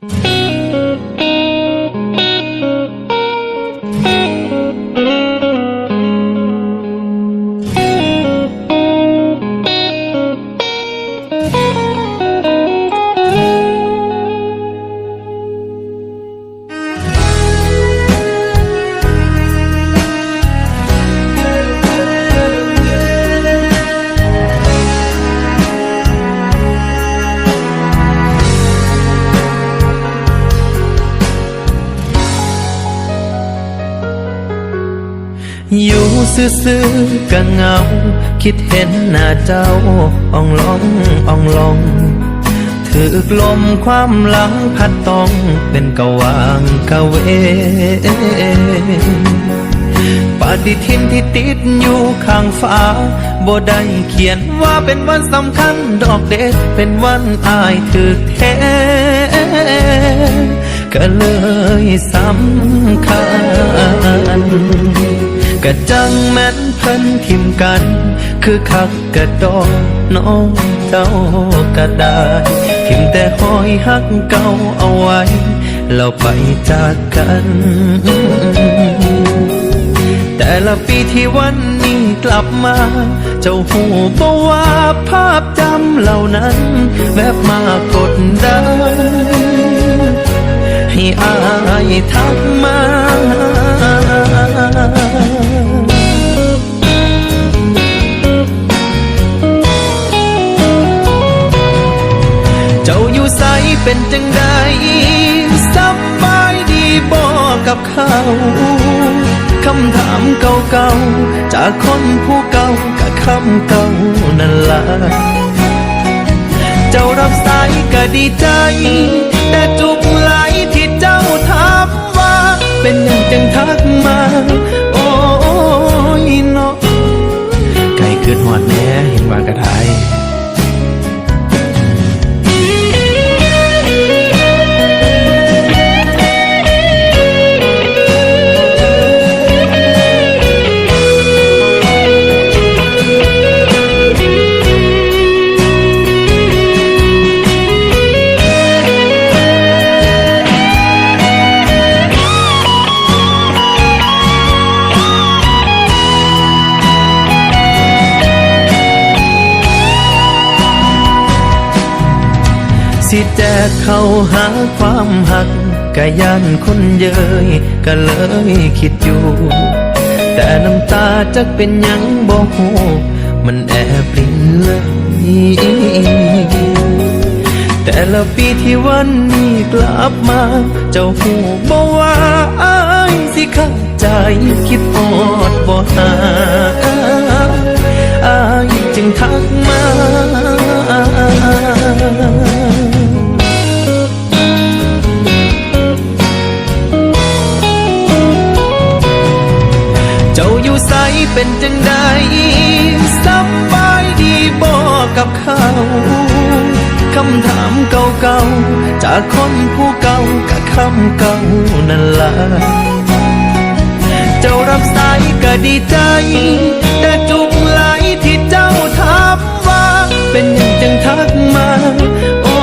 Mm-hmm. อยู่ซื่อๆก็เงา คิดเห็นหน้าเจ้าอ่องลองอ่องลองถือกลมความหลังพัดต้องเป็นกะวางกะเวปฏิทินที่ติดอยู่ข้างฟ้าบ่ได้เขียนว่าเป็นวันสำคัญดอกเด็ดเป็นวันอายถือแท้ก็เลยสำคัญ กะจังแม่นเพิ่นทิมกัน คือคักกะดอกน้องเจ้ากะได้ทิมแต่หอยหักเก่าเอาไว้แล้วไปจากกัน แต่ละปีที่วันนี้กลับมา เจ้าหูบอว่าภาพจำเหล่านั้นแบบมากดดันให้อายทักมา เป็นจังใดสบายดีบ่กับเขา คำถามเก่าๆ จากคนผู้เก่ากับคำเก่านั่นละ เจ้ารับสายก็ดีใจ สิแจกเข้าหาความหักกะยันคนเยยก็เลยคิดอยู่ แต่น้ำตาจักเป็นยังบ่ฮู้มันแอบปรินเลยแต่ละปีที่วันนี้กลับมา เจ้าหูบอกว่าอายสิเข้าใจคิดอดบ่หาอายจึงทัก เจ้าอยู่ใสเป็นจังใดสบายดีบ่กับเขาคำถามเก่าๆ จากคนผู้เก่ากับคำเก่านั่นละเจ้ารับสายก็ดีใจ แต่จุกไหลที่เจ้าถามว่า เป็นย่างจังทักมา โอ้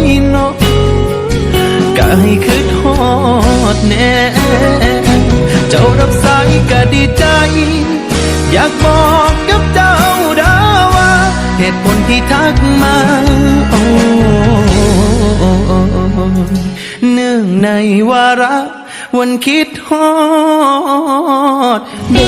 ยเนาะก็ให้คืดฮอดแน่ เจ้ารับสายก็ดีใจ อยากบอกกับเจ้าดาว่าเหตุผลที่ทักมาโอ้เนื่องในวาระวันคิดฮอดเด